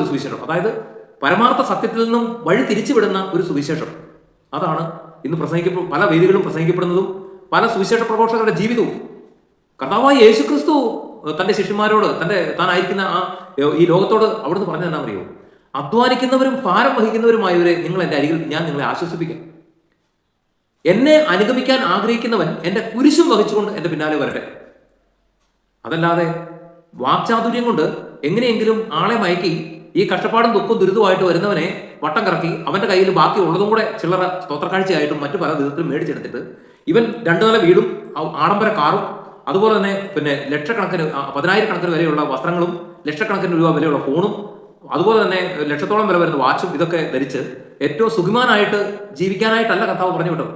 ഒരു സുവിശേഷം. അതായത് പരമാർത്ഥ സത്യത്തിൽ നിന്നും വഴി തിരിച്ചുവിടുന്ന ഒരു സുവിശേഷം. അതാണ് ഇന്ന് പ്രസംഗിക്കപ്പെടും പല വേദികളും പ്രസംഗിക്കപ്പെടുന്നതും പല സുവിശേഷ പ്രഘോഷകരുടെ ജീവിതവും. കർത്താവായ യേശു ക്രിസ്തു തന്റെ ശിഷ്യന്മാരോട് തന്റെ താനായിരിക്കുന്ന ആ ഈ ലോകത്തോട് അവിടുന്ന് പറഞ്ഞു തന്നെ അറിയോ അധ്വാനിക്കുന്നവരും ഭാരം വഹിക്കുന്നവരുമായവരെ നിങ്ങൾ എന്റെ അരികിൽ ഞാൻ നിങ്ങളെ ആശ്വസിപ്പിക്കാം. എന്നെ അനുഗമിക്കാൻ ആഗ്രഹിക്കുന്നവൻ എന്റെ കുരിശും വഹിച്ചുകൊണ്ട് എന്റെ പിന്നാലെ വരട്ടെ. അതല്ലാതെ വാക്ചാതുര്യം കൊണ്ട് എങ്ങനെയെങ്കിലും ആളെ മയക്കി ഈ കഷ്ടപ്പാടും ദുഃഖവും ദുരിതമായിട്ട് വരുന്നവനെ വട്ടം കറക്കി അവന്റെ കയ്യിൽ ബാക്കി ഉള്ളതും കൂടെ ചില്ലറ സ്തോത്രക്കാഴ്ചയായിട്ടും മറ്റു പല ദുരിതത്തിലും മേടിച്ചെടുത്തിട്ട് ഇവൻ രണ്ടു നില വീടും ആഡംബര കാറും അതുപോലെ തന്നെ പിന്നെ ലക്ഷക്കണക്കിന് പതിനായിരക്കണക്കിന് വിലയുള്ള വസ്ത്രങ്ങളും ലക്ഷക്കണക്കിന് രൂപ വിലയുള്ള ഫോണും അതുപോലെ തന്നെ ലക്ഷത്തോളം വില വരുന്ന വാച്ചും ഇതൊക്കെ ധരിച്ച് ഏറ്റവും സുഖിമാനായിട്ട് ജീവിക്കാനായിട്ടല്ല കർത്താവ് പറഞ്ഞു വിട്ടത്.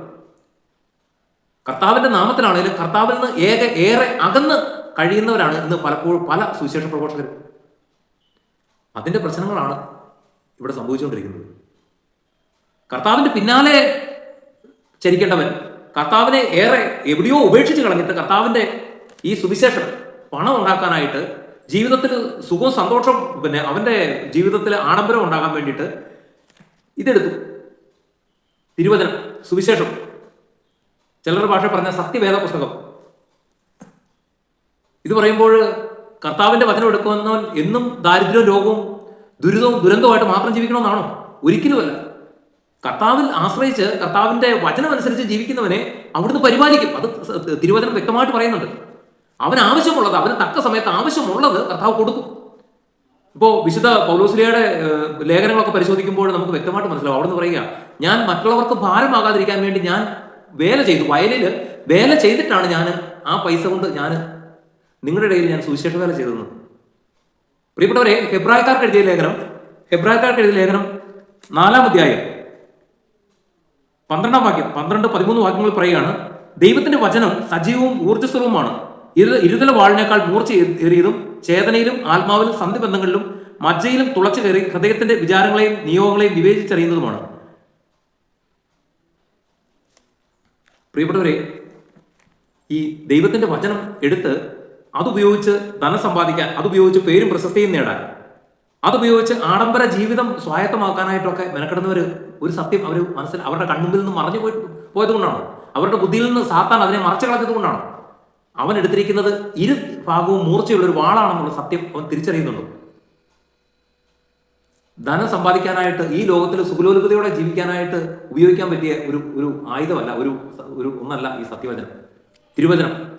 കർത്താവിന്റെ നാമത്തിലാണെങ്കിലും കർത്താവിൽ നിന്ന് ഏക ഏറെ അകന്ന് കഴിയുന്നവരാണ് ഇന്ന് പലപ്പോഴും പല സുവിശേഷ പ്രഘോഷകരും അതിന്റെ പ്രശ്നങ്ങളാണ് ഇവിടെ സംഭവിച്ചുകൊണ്ടിരിക്കുന്നത്. കർത്താവിന്റെ പിന്നാലെ ചരിക്കേണ്ടവൻ കർത്താവിനെ ഏറെ എവിടെയോ ഉപേക്ഷിച്ച് കളഞ്ഞിട്ട് കർത്താവിന്റെ ഈ സുവിശേഷം പണം ഉണ്ടാക്കാനായിട്ട് ജീവിതത്തിൽ സുഖവും സന്തോഷം പിന്നെ അവന്റെ ജീവിതത്തിൽ ആഡംബരം ഉണ്ടാകാൻ വേണ്ടിയിട്ട് ഇതെടുത്തു. തിരുവചനം സുവിശേഷം. ചിലരുടെ ഭാഷ പറഞ്ഞ സത്യവേദ പുസ്തകം ഇത് പറയുമ്പോൾ കർത്താവിന്റെ വചനം എടുക്കുന്നവൻ എന്നും ദാരിദ്ര്യവും രോഗവും ദുരിതവും ദുരന്തവുമായിട്ട് മാത്രം ജീവിക്കണമെന്നാണോ? ഒരിക്കലുമല്ല. കർത്താവിൽ ആശ്രയിച്ച് കർത്താവിന്റെ വചനമനുസരിച്ച് ജീവിക്കുന്നവനെ അവിടുന്ന് പരിപാലിക്കും. അത് തിരുവചനം വ്യക്തമായിട്ട് പറയുന്നുണ്ട്. അവന് ആവശ്യമുള്ളത് അവന് തക്ക സമയത്ത് ആവശ്യമുള്ളത് കർത്താവ് കൊടുക്കും. ഇപ്പോൾ വിശുദ്ധ പൗലോസ്ലിയുടെ ലേഖനങ്ങളൊക്കെ പരിശോധിക്കുമ്പോൾ നമുക്ക് വ്യക്തമായിട്ട് മനസ്സിലാവും. അവിടുന്ന് പറയുക ഞാൻ മറ്റുള്ളവർക്ക് ഭാരമാകാതിരിക്കാൻ വേണ്ടി ഞാൻ വേല ചെയ്തു. വയലിൽ വേല ചെയ്തിട്ടാണ് ഞാൻ ആ പൈസ കൊണ്ട് ഞാൻ നിങ്ങളുടെ ഇടയിൽ ഞാൻ സുവിശേഷ വേല ചെയ്തതെന്ന്. പ്രിയപ്പെട്ടവരെ ഹെബ്രായക്കാർക്ക് എഴുതിയ ലേഖനം ഹെബ്രായക്കാർക്ക് എഴുതിയ ലേഖനം നാലാം അധ്യായം പന്ത്രണ്ടാം വാക്യം പന്ത്രണ്ട് പതിമൂന്ന് വാക്യങ്ങൾ പറയുകയാണ് ദൈവത്തിന്റെ വചനം സജീവവും ഊർജസ്വലവുമാണ്. ഇരു ഇരുതല വാളിനേക്കാൾ മൂർച്ച ഏറിയതും ചേതനയിലും ആത്മാവിലും സന്ധിബന്ധങ്ങളിലും മജ്ജയിലും തുളച്ചു കയറി ഹൃദയത്തിന്റെ വിചാരങ്ങളെയും നിയോഗങ്ങളെയും വിവേചിച്ചറിയുന്നതുമാണ്. പ്രിയപ്പെട്ടവരെ ഈ ദൈവത്തിന്റെ വചനം എടുത്ത് അതുപയോഗിച്ച് ധനം സമ്പാദിക്കാൻ അതുപയോഗിച്ച് പേരും പ്രശസ്തിയും നേടാൻ അതുപയോഗിച്ച് ആഡംബര ജീവിതം സ്വായത്തമാക്കാനായിട്ടൊക്കെ മെനക്കെടുന്നവർ ഒരു സത്യം അവർ മനസ്സിൽ അവരുടെ കൺമുമ്പിൽ നിന്ന് മറഞ്ഞു പോയി പോയതുകൊണ്ടാണ്. അവരുടെ ബുദ്ധിയിൽ നിന്ന് സാത്താൻ അതിനെ മറച്ചു കളഞ്ഞതുകൊണ്ടാണ് അവൻ എടുത്തിരിക്കുന്നത് ഇരു ഭാഗവും മൂർച്ചയുള്ള ഒരു വാളാണെന്നുള്ള സത്യം അവൻ തിരിച്ചറിയുന്നുണ്ട്. ധനം സമ്പാദിക്കാനായിട്ട് ഈ ലോകത്തിൽ സുഖലോലുപതയോടെ ജീവിക്കാനായിട്ട് ഉപയോഗിക്കാൻ പറ്റിയ ഒരു ഒരു ആയുധമല്ല ഒരു ഒരു ഒന്നല്ല ഈ സത്യവചനം. തിരുവചനം.